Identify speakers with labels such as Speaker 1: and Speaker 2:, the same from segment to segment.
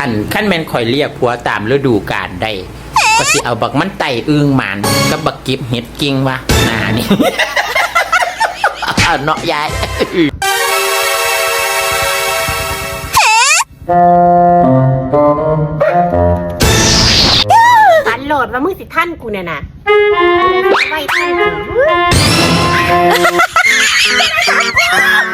Speaker 1: อันขั้นแมนคอยเรียกผัวตามฤดูกาลได้ก็สิเอาบักมันไตอึ้งหมันกับบักกิบเห็ดกิ้งวะหนานี่ เอาเนาะยาย
Speaker 2: ฝันโหลดว่ามึงสิท่านกูเนี่ยนะไว้ท่านกู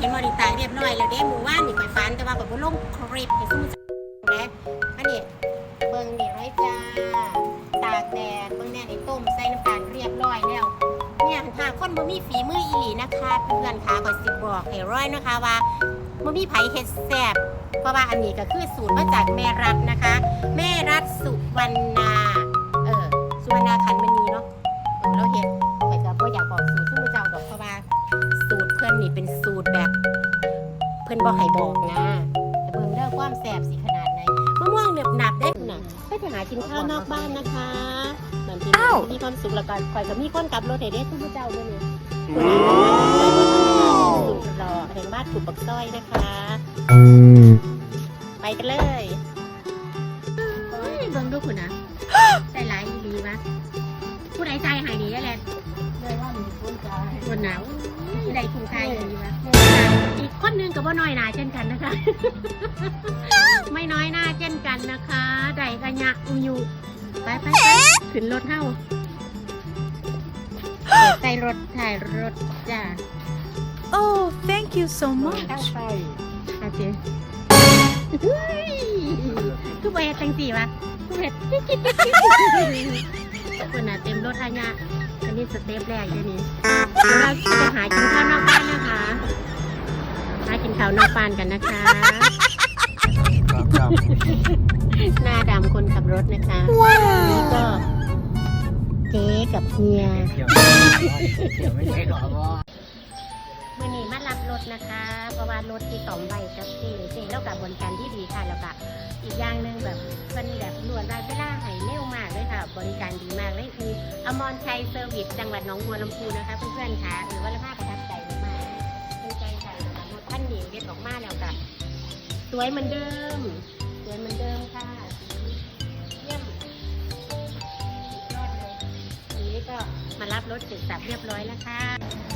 Speaker 2: เห็นมอดีตายเรียบร้อยแล้วเด้หมู่ว่านนี่ข่อยฟันแต่ว่าข่อยบ่ลงคลิปให้ซุ้มเจ้าแล้วอันนี้เบิงนี่ร้อยจ้าตากแดดเบิงแน่นี่ต้มใส่น้ำตาลเรียบร้อยแล้วเนี่ยถ้าคนบ่มีฝีมืออีหลีนะคะเพื่อนค่ะข่อยสิบอกให้ร้อยนะคะว่าบ่มีไผเฮ็ดแซ่บเพราะว่าอันนี้ก็คือสูตรมาจากแม่รัฐนะคะ แม่รัฐสุวรรณาเออสุวรรณาคันมณีเนาะเออเราเห็น นนี่เป็นสูตรแบบ เพื่อนบ่ให้บอกนะแต่เบิ่งเด้อความแสบสิขนาดไหนมะม่วงเหนืบหนับได้อน่ะไปไปหากินข้าวนอกบ้านนะคะนั่นที่มีความสุขแล้วก็คอยกับมีคนกลับรถเด็ดซึ่งพระเจ้าด้วยเนี่ยสุดรอแห่งบ้านขุดปักซ้อยนะคะ ไปกันเลยเฮ้ยเบิ่งดูคุณนะใจร้ายดีวะผู้ใดใจหายดีแหละ คนหนาวผู้ใดคุ้มใจดีวะอีกคนหนึงกับว่าน้อยหนาเช่นกันนะคะ ไม่น้อยหน้าเช่นกันนะคะใดกะยะอุยูไปไปไปขึ้นรถเท่าใส่รถถ่ายรถจ้า
Speaker 3: Oh, thank you so much.
Speaker 2: โอเคเฮ้ยคือเวทจังสีวะคือเวทคนน่ะเต็มรถทายะอั นนี้สเต็ปแรกเดี๋ยวนี้เดี๋ยวเราจะไปหากินข้าวนอกบ้านนะคะ หากินข้าวนอกบ้านกันนะคะหน้าดำคนขับรถนะคะนี่ก็เจ๊กับเฮียมื่อนี้มารับรถนะคะ เพราะว่ารถที่ต่อมใบกับเจเจแล้วกับบริการที่ดีค่ะแล้วก็อีกอย่างหนึ่งแบบ เป็นแบบรวดรายเวลาให้เร็วมากเลยค่ะ บริการดีมากเลยคืออมรชัยเซอร์วิสจังหวัดหนองบัวลำพูนะคะเพื่อนๆค่ะหรือว่าละภาพประทับใจมากเป็นใจค่ะสำหรับท่านหนี้เรียกออกมาแล้วค่ะสวยเหมือนเดิม สวยเหมือนเดิมค่ะเยี่ยมสุดยอดเลยวันนี้ก็มารับรถเสร็จสับเรียบร้อยแล้วค่ะ